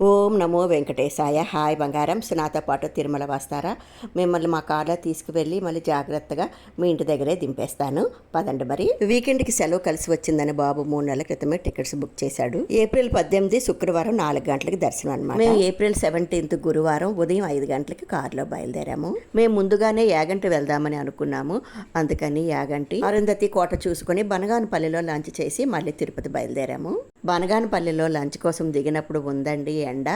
ఓం నమో వెంకటేశాయ. Hi బంగారం. నాతో పాటు తిరుమల వస్తారా. మిమ్మల్ని మా కార్లో తీసుకువెళ్ళి మళ్ళీ జాగ్రత్తగా మీ ఇంటి దగ్గరే దింపేస్తాను. పదండి మరి. వీకెండ్కి సెలవు కలిసి వచ్చిందని బాబు మూడు నెలల క్రితమే టికెట్స్ బుక్ చేశాడు. ఏప్రిల్ పద్దెనిమిది శుక్రవారం నాలుగు గంటలకి దర్శనం అనమాట మేము ఏప్రిల్ సెవెంటీన్త్ గురువారం ఉదయం ఐదు గంటలకి కారులో బయలుదేరాము. మేము ముందుగానే యాగంటి వెళ్దామని అనుకున్నాము. అందుకని యాగంటి అరుంధతి కోట చూసుకొని బనగానపల్లిలో లంచ్ చేసి మళ్ళీ తిరుపతి బయలుదేరాము. బనగానపల్లిలో లంచ్ కోసం దిగినప్పుడు ఉందండి ఎండ.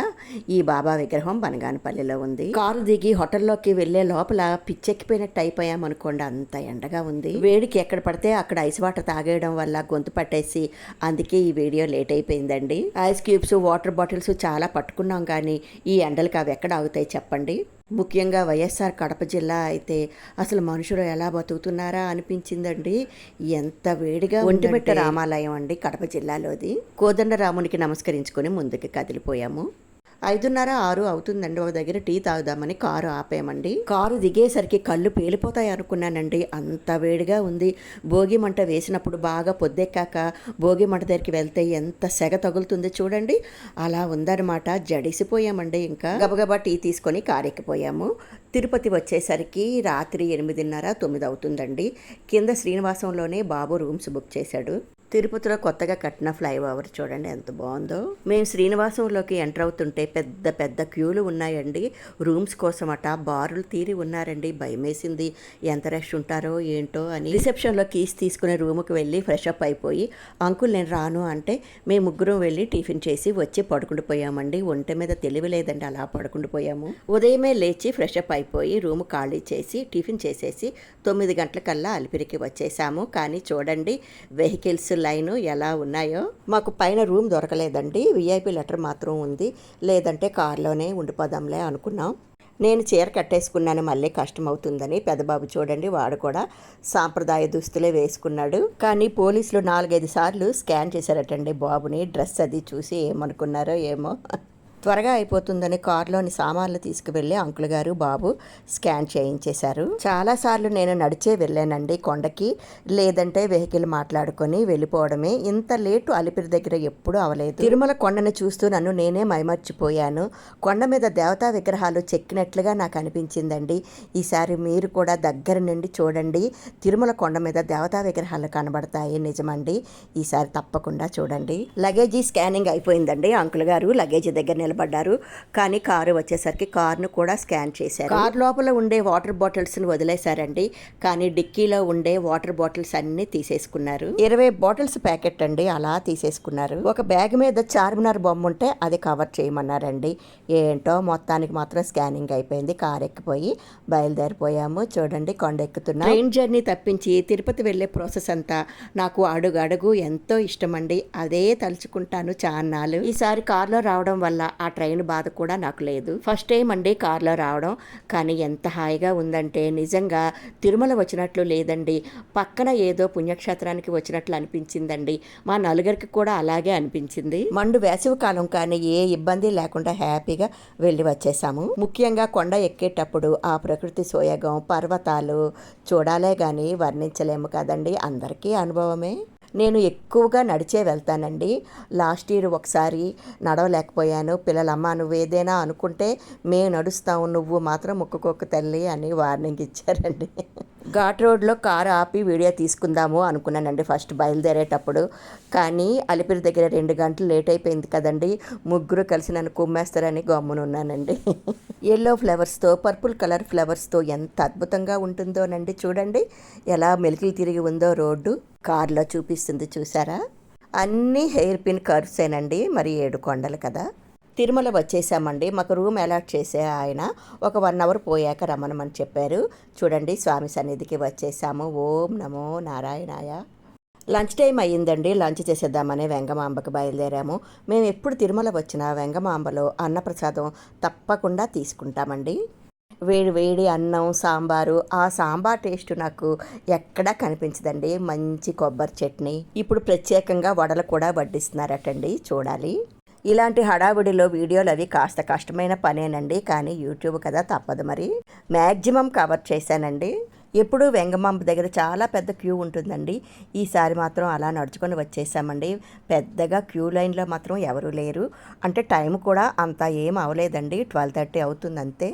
ఈ బాబా విగ్రహం బనగానపల్లిలో ఉంది. కారు దిగి హోటల్లోకి వెళ్ళే లోపల పిచ్చెక్కిపోయినట్టు అయిపోయాం అనుకోండి అంత ఎండగా ఉంది. వేడికి ఎక్కడ పడితే అక్కడ ఐస్ వాటర్ తాగేయడం వల్ల గొంతు పట్టేసి అందుకే ఈ వీడియో లేట్ అయిపోయిందండి. ఐస్ క్యూబ్స్ వాటర్ బాటిల్స్ చాలా పట్టుకున్నాం కానీ ఈ ఎండలకు అవి ఎక్కడ ఆగుతాయి చెప్పండి? ముఖ్యంగా వైఎస్ఆర్ కడప జిల్లా అయితే అసలు మనుషులు ఎలా బతుకుతున్నారా అనిపించిందండి. ఎంత వేడిగా ఒంటిమిట్ట రామాలయం అండి కడప జిల్లాలోది. కోదండరామునికి నమస్కరించుకొని ముందుకు కదిలిపోయాము. ఐదున్నర ఆరు అవుతుందండి. ఒక దగ్గర టీ తాగుదామని కారు ఆపేయమండి కారు దిగేసరికి కళ్ళు పేలిపోతాయి అనుకున్నానండి. అంత వేడిగా ఉంది. భోగి మంట వేసినప్పుడు బాగా పొద్దెక్కాక భోగి మంట దగ్గరికి వెళ్తే ఎంత సెగ తగులుతుంది చూడండి. అలా ఉందన్నమాట. జడిసిపోయామండి ఇంకా. గబగబా టీ తీసుకొని కారెక్కిపోయాము. తిరుపతి వచ్చేసరికి రాత్రి ఎనిమిదిన్నర తొమ్మిది అవుతుందండి. కింద శ్రీనివాసంలోనే బాబు రూమ్స్ బుక్ చేశాడు. తిరుపతిలో కొత్తగా కట్టిన ఫ్లైఓవర్ చూడండి ఎంత బాగుందో. మేము శ్రీనివాసంలోకి ఎంటర్ అవుతుంటే పెద్ద పెద్ద క్యూలు ఉన్నాయండి. రూమ్స్ కోసం అట బారులు తీరి ఉన్నారండి. భయమేసింది. ఎంత రష్ ఉంటారో ఏంటో అని. రిసెప్షన్లో కీస్ తీసుకునే రూమ్కి వెళ్ళి ఫ్రెష్ అప్ అయిపోయి అంకుల్ నేను రాను అంటే మేము ముగ్గురం వెళ్ళి టిఫిన్ చేసి వచ్చి పడుకుండిపోయామండి ఒంటి మీద తెలివి లేదండి. అలా పడుకుండిపోయాము ఉదయమే లేచి ఫ్రెష్ అప్ అయిపోయి రూమ్ ఖాళీ చేసి టిఫిన్ చేసేసి తొమ్మిది గంటలకల్లా అలిపిరికి వచ్చేసాము. కానీ చూడండి వెహికల్స్ లైన్ ఎలా ఉన్నాయో. మాకు పైన రూమ్ దొరకలేదండి. విఐపి లెటర్ మాత్రం ఉంది. లేదంటే కార్లోనే ఉండిపోదాంలే అనుకున్నాం. నేను చీర కట్టేసుకున్నాను. మళ్ళీ కష్టం అవుతుందని పెదబాబు చూడండి. వాడు కూడా సాంప్రదాయ దుస్తులే వేసుకున్నాడు. కానీ పోలీసులు నాలుగైదు సార్లు స్కాన్ చేశారటండి బాబుని. డ్రెస్ అది చూసి ఏమనుకున్నారో ఏమో. త్వరగా అయిపోతుందని కారులోని సామాన్లు తీసుకువెళ్ళి అంకుల్ గారు బాబు స్కాన్ చేయించేశారు. చాలాసార్లు నేను నడిచే వెళ్ళానండి కొండకి. లేదంటే వెహికల్ మాట్లాడుకొని వెళ్ళిపోవడమే. ఇంత లేటు అలిపిరి దగ్గర ఎప్పుడూ అవలేదు. తిరుమల కొండను చూస్తూ నన్ను నేనే మైమర్చిపోయాను. కొండ మీద దేవతా విగ్రహాలు చెక్కినట్లుగా నాకు అనిపించిందండి. ఈసారి మీరు కూడా దగ్గర నుండి చూడండి. తిరుమల కొండ మీద దేవతా విగ్రహాలు కనబడతాయి. నిజమండి. ఈసారి తప్పకుండా చూడండి. లగేజీ స్కానింగ్ అయిపోయిందండి అంకుల్ గారు. లగేజ్ దగ్గర నిలబడ్డారు. కానీ కారు వచ్చేసరికి కార్ను కూడా స్కాన్ చేశారు. కార్ లోపల ఉండే వాటర్ బాటిల్స్ని వదిలేశారండి. కానీ డిక్కీలో ఉండే వాటర్ బాటిల్స్ అన్ని తీసేసుకున్నారు. ఇరవై బాటిల్స్ ప్యాకెట్ అండి అలా తీసేసుకున్నారు. ఒక బ్యాగ్ మీద చార్మినార్ బొమ్మ ఉంటే అది కవర్ చేయమన్నారండి. ఏంటో మొత్తానికి మాత్రం స్కానింగ్ అయిపోయింది. కార్ ఎక్కిపోయి బయలుదేరిపోయాము. చూడండి కొండ ఎక్కుతున్నా. ట్రైన్ జర్నీ తప్పించి తిరుపతి వెళ్ళే ప్రాసెస్ అంతా నాకు అడుగు అడుగు ఎంతో ఇష్టమండి. అదే తలుచుకుంటాను చాన్నాలు ఈసారి కార్లో రావడం వల్ల ఆ ట్రైన్ బాధ కూడా నాకు లేదు. ఫస్ట్ టైం అండి కార్లో రావడం. కానీ ఎంత హాయిగా ఉందంటే నిజంగా తిరుమల వచ్చినట్లు లేదండి. పక్కన ఏదో పుణ్యక్షేత్రానికి వచ్చినట్లు అనిపించిందండి. మా నలుగురికి కూడా అలాగే అనిపించింది. మండు వేసవి కాలం కానీ ఏ ఇబ్బంది లేకుండా హ్యాపీగా వెళ్ళి వచ్చేసాము. ముఖ్యంగా కొండ ఎక్కేటప్పుడు ఆ ప్రకృతి సోయగం పర్వతాలు చూడాలే కానీ వర్ణించలేము కదండి. అందరికీ అనుభవమే. నేను ఎక్కువగా నడిచే వెళ్తానండి. లాస్ట్ ఇయర్ ఒకసారి నడవలేకపోయాను. పిల్లలమ్మ నువ్వు ఏదైనా అనుకుంటే మేము నడుస్తావు నువ్వు మాత్రం ముక్కుకొక్క తల్లి అని వార్నింగ్ ఇచ్చారండి. ఘాట్ రోడ్లో కారు ఆపి వీడియో తీసుకుందాము అనుకున్నానండి ఫస్ట్ బయలుదేరేటప్పుడు. కానీ అలిపిరి దగ్గర రెండు గంటలు లేట్ అయిపోయింది కదండి. ముగ్గురు కలిసి నన్ను కుమ్మేస్తారని గమ్మునున్నానండి ఎల్లో ఫ్లవర్స్తో పర్పుల్ కలర్ ఫ్లవర్స్తో ఎంత అద్భుతంగా ఉంటుందోనండి. చూడండి ఎలా మెలికలు తిరిగి ఉందో రోడ్డు. కార్లో చూపిస్తుంది చూసారా? అన్నీ హెయిర్ పిన్ కర్వ్సేనండి. మరి ఏడు కొండలు కదా. తిరుమల వచ్చేసామండి. మాకు రూమ్ అలాట్ చేసే ఆయన ఒక వన్ అవర్ పోయాక రమ్మనమని చెప్పారు. చూడండి స్వామి సన్నిధికి వచ్చేసాము. ఓం నమో నారాయణాయ. లంచ్ టైం అయ్యిందండి. లంచ్ చేసేద్దామని వెంగమాంబకి బయలుదేరాము. మేము ఎప్పుడు తిరుమల వచ్చినా వెంగమాంబలో అన్నప్రసాదం తప్పకుండా తీసుకుంటామండి. వేడి వేడి అన్నం సాంబారు ఆ సాంబార్ టేస్ట్ నాకు ఎక్కడా కనిపించదండి. మంచి కొబ్బరి చట్నీ. ఇప్పుడు ప్రత్యేకంగా వడలు కూడా వడ్డిస్తున్నారటండి. చూడాలి. ఇలాంటి హడావిడిలో వీడియోలు అవి కాస్త కష్టమైన పనేనండి కానీ యూట్యూబ్ కదా తప్పదు మరి. మ్యాక్సిమం కవర్ చేశానండి. ఎప్పుడు వెంగమాంబ దగ్గర చాలా పెద్ద క్యూ ఉంటుందండి. ఈసారి మాత్రం అలా నడుచుకొని వచ్చేసామండి. పెద్దగా క్యూ లైన్లో మాత్రం ఎవరూ లేరు. అంటే టైం కూడా అంత ఏం అవలేదండి. ట్వెల్వ్ థర్టీ అవుతుంది అంతే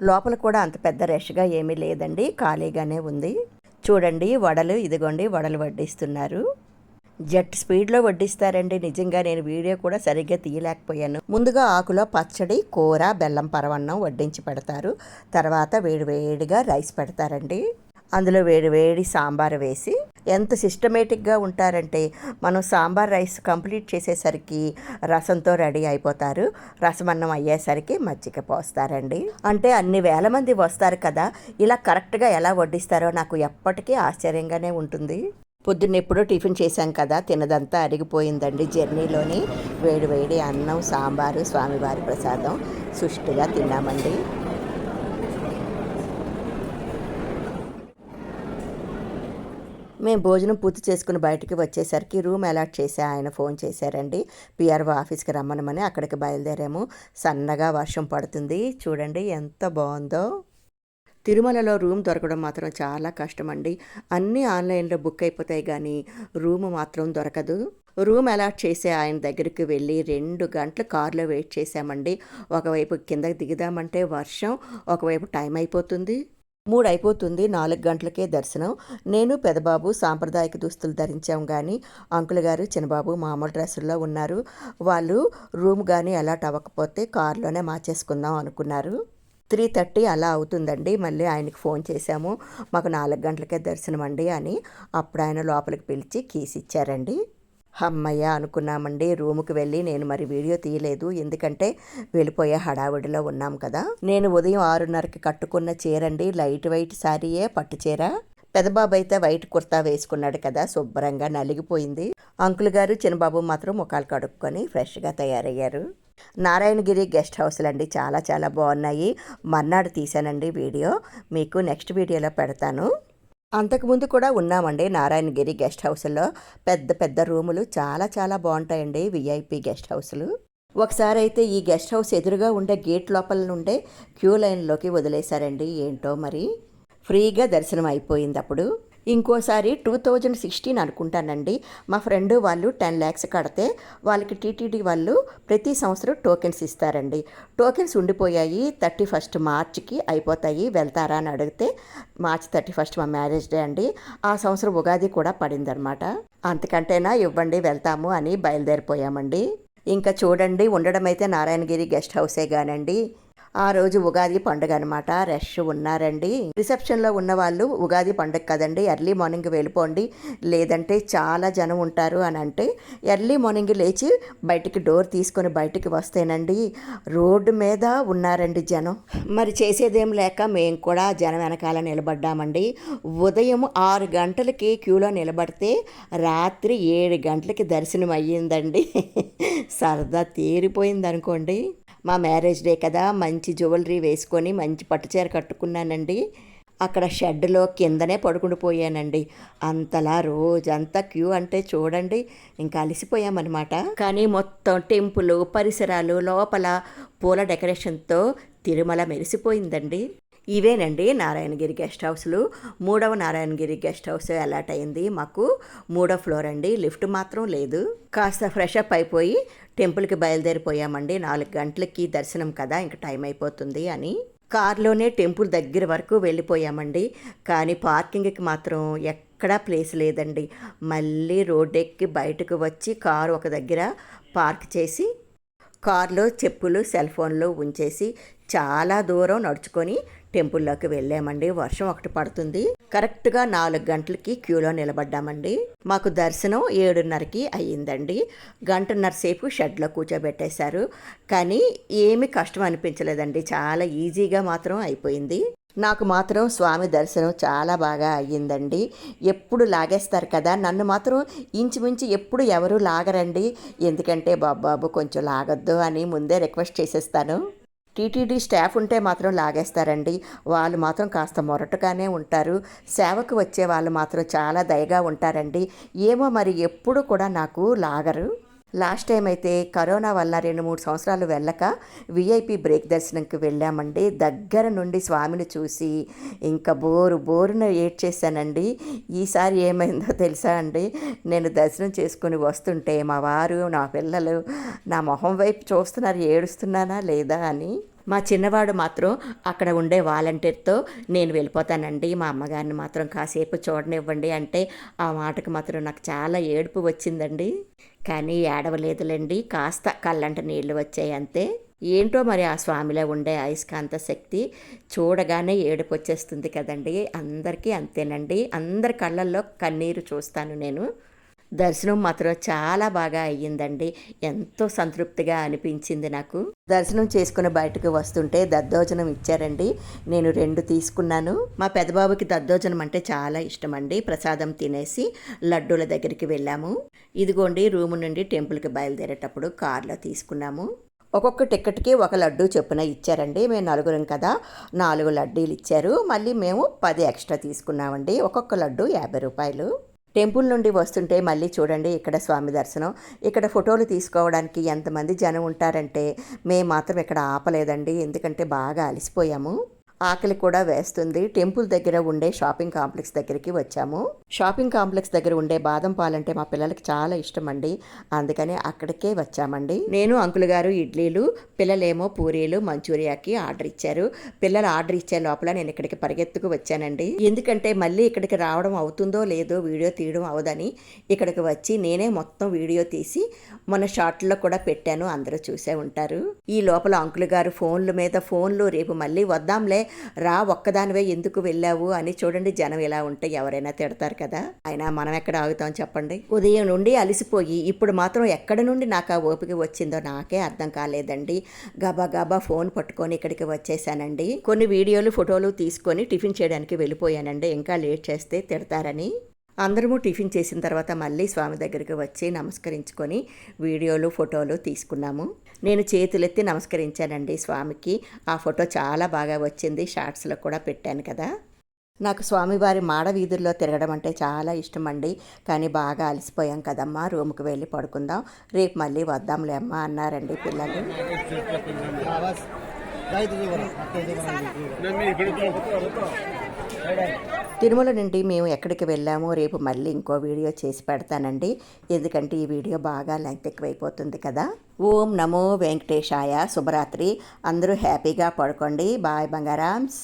లోపల కూడా అంత పెద్ద రష్గా ఏమీ లేదండి. ఖాళీగానే ఉంది. చూడండి వడలు ఇదిగోండి వడలు వడ్డిస్తున్నారు. జెట్ స్పీడ్లో వడ్డిస్తారండి. నిజంగా నేను వీడియో కూడా సరిగ్గా తీయలేకపోయాను. ముందుగా ఆకులో పచ్చడి కూర బెల్లం పరవన్నం వడ్డించి పెడతారు. తర్వాత వేడివేడిగా రైస్ పెడతారండి. అందులో వేడివేడి సాంబార్ వేసి ఎంత సిస్టమేటిక్గా ఉంటారంటే మనం సాంబార్ రైస్ కంప్లీట్ చేసేసరికి రసంతో రెడీ అయిపోతారు. రసమన్నం అయ్యేసరికి మజ్జిగ పోస్తారండి. అంటే అన్ని వేల మంది వస్తారు కదా ఇలా కరెక్ట్గా ఎలా వడ్డిస్తారో నాకు ఎప్పటికీ ఆశ్చర్యంగానే ఉంటుంది. పొద్దున్న ఎప్పుడో టిఫిన్ చేశాం కదా తినదంతా అరిగిపోయిందండి జర్నీలోని. వేడి వేడి అన్నం సాంబారు స్వామివారి ప్రసాదం సుష్టిగా తిన్నామండి. మేము భోజనం పూర్తి చేసుకుని బయటికి వచ్చేసరికి రూమ్ అలాట్ చేసి ఆయన ఫోన్ చేశారండి. పిఆర్ఓ ఆఫీస్కి రమ్మనమని అక్కడికి బయలుదేరాము. సన్నగా వర్షం పడుతుంది. చూడండి ఎంత బాగుందో. తిరుమలలో రూమ్ దొరకడం మాత్రం చాలా కష్టం అండి అన్నీ ఆన్లైన్లో బుక్ అయిపోతాయి కానీ రూమ్ మాత్రం దొరకదు. రూమ్ అలాట్ చేసే ఆయన దగ్గరికి వెళ్ళి రెండు గంటలు కారులో వెయిట్ చేశామండి. ఒకవైపు కిందకి దిగుదామంటే వర్షం ఒకవైపు టైం అయిపోతుంది. మూడు అయిపోతుంది నాలుగు గంటలకే దర్శనం. నేను పెదబాబు సాంప్రదాయక దుస్తులు ధరించాం కానీ అంకుల్ గారు చిన్నబాబు మామూలు డ్రెస్సుల్లో ఉన్నారు. వాళ్ళు రూమ్ కానీ అలాట్ అవ్వకపోతే కారులోనే మార్చేసుకుందాం అనుకున్నారు. త్రీ థర్టీ అలా అవుతుందండి. మళ్ళీ ఆయనకి ఫోన్ చేశాము. మాకు నాలుగు గంటలకే దర్శనం అండి అని అప్పుడు ఆయన లోపలికి పిలిచి కీస్ ఇచ్చారండి. అమ్మయ్య అనుకున్నామండి రూముకి వెళ్ళి నేను మరి వీడియో తీయలేదు. ఎందుకంటే వెళ్ళిపోయే హడావిడిలో ఉన్నాం కదా. నేను ఉదయం ఆరున్నరకి కట్టుకున్న చీరండి. లైట్ వైట్ శారీయే పట్టు చీర. పెదబాబు అయితే వైట్ కుర్తా వేసుకున్నాడు కదా శుభ్రంగా నలిగిపోయింది. అంకుల్ గారు చిన్నబాబు మాత్రం ముఖాలు కడుక్కొని ఫ్రెష్గా తయారయ్యారు. నారాయణగిరి గెస్ట్ హౌస్లు అండి. చాలా చాలా బాగున్నాయి. మర్నాడు తీశానండి వీడియో. మీకు నెక్స్ట్ వీడియోలో పెడతాను. అంతకుముందు కూడా ఉన్నామండి నారాయణగిరి గెస్ట్ హౌస్లో. పెద్ద పెద్ద రూములు. చాలా చాలా బాగుంటాయండి విఐపి గెస్ట్ హౌస్లు. ఒకసారి అయితే ఈ గెస్ట్ హౌస్ ఎదురుగా ఉండే గేట్ లోపల నుండే క్యూ లైన్లోకి వదిలేశారండి. ఏంటో మరి? ఫ్రీగా దర్శనం అయిపోయింది అప్పుడు. ఇంకోసారి టూ థౌజండ్ సిక్స్టీన్ అనుకుంటానండి. మా ఫ్రెండ్ వాళ్ళు టెన్ ల్యాక్స్ కడితే వాళ్ళకి టీటీడీ వాళ్ళు ప్రతి సంవత్సరం టోకెన్స్ ఇస్తారండి. టోకెన్స్ ఉండిపోయాయి. థర్టీ ఫస్ట్ మార్చ్కి అయిపోతాయి. వెళ్తారా అని అడిగితే మార్చ్ థర్టీ ఫస్ట్ మా మ్యారేజ్ డే అండి. ఆ సంవత్సరం ఉగాది కూడా పడిందనమాట అంతకంటేనా ఇవ్వండి వెళ్తాము అని బయలుదేరిపోయామండి. ఇంకా చూడండి ఉండడం అయితే నారాయణగిరి గెస్ట్ హౌసే కానండి. ఆ రోజు ఉగాది పండుగ అనమాట రష్ ఉన్నారండి. రిసెప్షన్లో ఉన్న వాళ్ళు ఉగాది పండుగ కదండి ఎర్లీ మార్నింగ్ వెళ్ళిపోండి. లేదంటే చాలా జనం ఉంటారు అని అంటే ఎర్లీ మార్నింగ్ లేచి బయటికి డోర్ తీసుకొని బయటికి వస్తేనండి రోడ్డు మీద ఉన్నారండి జనం. మరి చేసేదేం లేక మేము కూడా జనం వెనకాల నిలబడ్డామండి. ఉదయం ఆరు గంటలకి క్యూలో నిలబడితే రాత్రి ఏడు గంటలకి దర్శనం అయ్యిందండి సరదా తీరిపోయింది అనుకోండి మా మ్యారేజ్ డే కదా మంచి జ్యువెలరీ వేసుకొని మంచి పట్టుచీర కట్టుకున్నానండి. అక్కడ షెడ్లో కిందనే పడుకుండిపోయానండి అంతలా రోజంతా క్యూ అంటే చూడండి ఇంకా అలసిపోయామన్నమాట. కానీ మొత్తం టెంపుల్ పరిసరాలు లోపల పూల డెకరేషన్తో తిరుమల మెరిసిపోయిందండి. ఇవేనండి నారాయణగిరి గెస్ట్ హౌస్లు. మూడవ నారాయణగిరి గెస్ట్ హౌస్ అలాట్ అయింది. మాకు మూడో ఫ్లోర్ అండి. లిఫ్ట్ మాత్రం లేదు. కాస్త ఫ్రెష్ అప్ అయిపోయి టెంపుల్కి బయలుదేరిపోయామండి. నాలుగు గంటలకి దర్శనం కదా ఇంక టైం అయిపోతుంది అని. కారులోనే టెంపుల్ దగ్గర వరకు వెళ్ళిపోయామండి. కానీ పార్కింగ్కి మాత్రం ఎక్కడా ప్లేస్ లేదండి. మళ్ళీ రోడ్ ఎక్కి బయటకు వచ్చి కారు ఒక దగ్గర పార్క్ చేసి కార్లో చెప్పులు సెల్ ఫోన్లు ఉంచేసి చాలా దూరం నడుచుకొని టెంపుల్లోకి వెళ్ళామండి. వర్షం ఒకటి పడుతుంది. కరెక్ట్గా నాలుగు గంటలకి క్యూలో నిలబడ్డామండి. మాకు దర్శనం ఏడున్నరకి అయ్యిందండి. గంటన్నర సేపు షెడ్లో కూర్చోబెట్టేశారు. కానీ ఏమి కష్టం అనిపించలేదండి. చాలా ఈజీగా మాత్రం అయిపోయింది. నాకు మాత్రం స్వామి దర్శనం చాలా బాగా అయ్యిందండి. ఎప్పుడు లాగేస్తారు కదా? నన్ను మాత్రం ఇంచుమించు ఎప్పుడు ఎవరు లాగరండి. ఎందుకంటే బాబాబు కొంచెం లాగొద్దు అని ముందే రిక్వెస్ట్ చేసేస్తాను. టీటీడీ స్టాఫ్ ఉంటే మాత్రం లాగేస్తారండి. వాళ్ళు మాత్రం కాస్త మొరటుగానే ఉంటారు. సేవకు వచ్చే వాళ్ళు మాత్రం చాలా దయగా ఉంటారండి. ఏమో మరి ఎప్పుడు కూడా నాకు లాగరు. లాస్ట్ టైం అయితే కరోనా వల్ల రెండు మూడు సంవత్సరాలు వెళ్ళక విఐపి బ్రేక్ దర్శనంకి వెళ్ళామండి. దగ్గర నుండి స్వామిని చూసి ఇంకా బోరు బోరున ఏడ్చేశానండి. ఈసారి ఏమైందో తెలుసా అండి? నేను దర్శనం చేసుకుని వస్తుంటే మా వారు నా పిల్లలు నా మొహం వైపు చూస్తున్నారు ఏడుస్తున్నానా లేదా అని మా చిన్నవాడు మాత్రం అక్కడ ఉండే వాలంటీర్తో నేను వెళ్ళిపోతానండి. మా అమ్మగారిని మాత్రం కాసేపు చూడనివ్వండి అంటే ఆ మాటకు మాత్రం నాకు చాలా ఏడుపు వచ్చిందండి. కానీ ఏడవలేదులేండి. కాస్త కళ్ళంట నీళ్ళు వచ్చాయి అంతే. ఏంటో మరి ఆ స్వామిలో ఉండే అయస్కాంత శక్తి చూడగానే ఏడుపు వచ్చేస్తుంది కదండి. అందరికీ అంతేనండి. అందరి కళ్ళల్లో కన్నీరు చూస్తాను నేను. దర్శనం మాత్రం చాలా బాగా అయ్యిందండి. ఎంతో సంతృప్తిగా అనిపించింది నాకు. దర్శనం చేసుకుని బయటకు వస్తుంటే దద్దోజనం ఇచ్చారండి. నేను రెండు తీసుకున్నాను. మా పెద్దబాబుకి దద్దోజనం అంటే చాలా ఇష్టం అండి ప్రసాదం తినేసి లడ్డూల దగ్గరికి వెళ్ళాము. ఇదిగోండి రూము నుండి టెంపుల్కి బయలుదేరేటప్పుడు కార్లో తీసుకున్నాము. ఒక్కొక్క టికెట్కి ఒక లడ్డు చొప్పున ఇచ్చారండి. మేము నలుగురం కదా నాలుగు లడ్డీలు ఇచ్చారు. మళ్ళీ మేము పది ఎక్స్ట్రా తీసుకున్నామండి. ఒక్కొక్క లడ్డు యాభై రూపాయలు. టెంపుల్ నుండి వస్తుంటే మళ్ళీ చూడండి ఇక్కడ స్వామి దర్శనం. ఇక్కడ ఫోటోలు తీసుకోవడానికి ఎంతమంది జనం ఉంటారంటే మేము మాత్రం ఇక్కడ ఆపలేదండి. ఎందుకంటే బాగా అలసిపోయాము. ఆకలి కూడా వేస్తుంది. టెంపుల్ దగ్గర ఉండే షాపింగ్ కాంప్లెక్స్ దగ్గరికి వచ్చాము. షాపింగ్ కాంప్లెక్స్ దగ్గర ఉండే బాదం పాలంటే మా పిల్లలకి చాలా ఇష్టం అండి అందుకని అక్కడికే వచ్చామండి. నేను అంకుల్ గారు ఇడ్లీలు పిల్లలేమో పూరీలు మంచూరియాకి ఆర్డర్ ఇచ్చారు. పిల్లలు ఆర్డర్ ఇచ్చే లోపల నేను ఇక్కడికి పరిగెత్తుకు వచ్చానండి. ఎందుకంటే మళ్ళీ ఇక్కడికి రావడం అవుతుందో లేదో వీడియో తీయడం అవదని ఇక్కడికి వచ్చి నేనే మొత్తం వీడియో తీసి మన షార్ట్లో కూడా పెట్టాను. అందరూ చూసే ఉంటారు. ఈ లోపల అంకుల్ గారు ఫోన్ల మీద ఫోన్లు రేపు మళ్ళీ వద్దాంలే రా ఒక్కదానివే ఎందుకు వెళ్ళావు అని చూడండి జనం ఇలా ఉంటే ఎవరైనా తిడతారు కదా. అయినా మనం ఎక్కడ ఆగుతాం చెప్పండి. ఉదయం నుండి అలసిపోయి ఇప్పుడు మాత్రం ఎక్కడి నుండి నాకు ఆ ఓపిక వచ్చిందో నాకే అర్థం కాలేదండి. గబా గబా ఫోన్ పట్టుకొని ఇక్కడికి వచ్చేసానండి కొన్ని వీడియోలు ఫోటోలు తీసుకొని టిఫిన్ చేయడానికి వెళ్ళిపోయానండి. ఇంకా లేట్ చేస్తే తిడతారని. అందరము టిఫిన్ చేసిన తర్వాత మళ్ళీ స్వామి దగ్గరికి వచ్చి నమస్కరించుకొని వీడియోలు ఫోటోలు తీసుకున్నాము. నేను చేతులెత్తి నమస్కరించానండి స్వామికి. ఆ ఫోటో చాలా బాగా వచ్చింది. షార్ట్స్లో కూడా పెట్టాను కదా. నాకు స్వామివారి మాడ వీధుల్లో తిరగడం అంటే చాలా ఇష్టం అండి కానీ బాగా అలసిపోయాం కదమ్మా. రూమ్కి వెళ్ళి పడుకుందాం. రేపు మళ్ళీ వద్దాంలే అమ్మా అన్నారండి పిల్లలు. తిరుమల నుండి మేము ఎక్కడికి వెళ్ళామో రేపు మళ్ళీ ఇంకో వీడియో చేసి పెడతానండి. ఎందుకంటే ఈ వీడియో బాగా లెంగ్త్ ఎక్కువైపోతుంది కదా. ఓం నమో వెంకటేశాయ. శుభరాత్రి. అందరూ హ్యాపీగా పడుకోండి. బాయ్ బంగారామ్స్.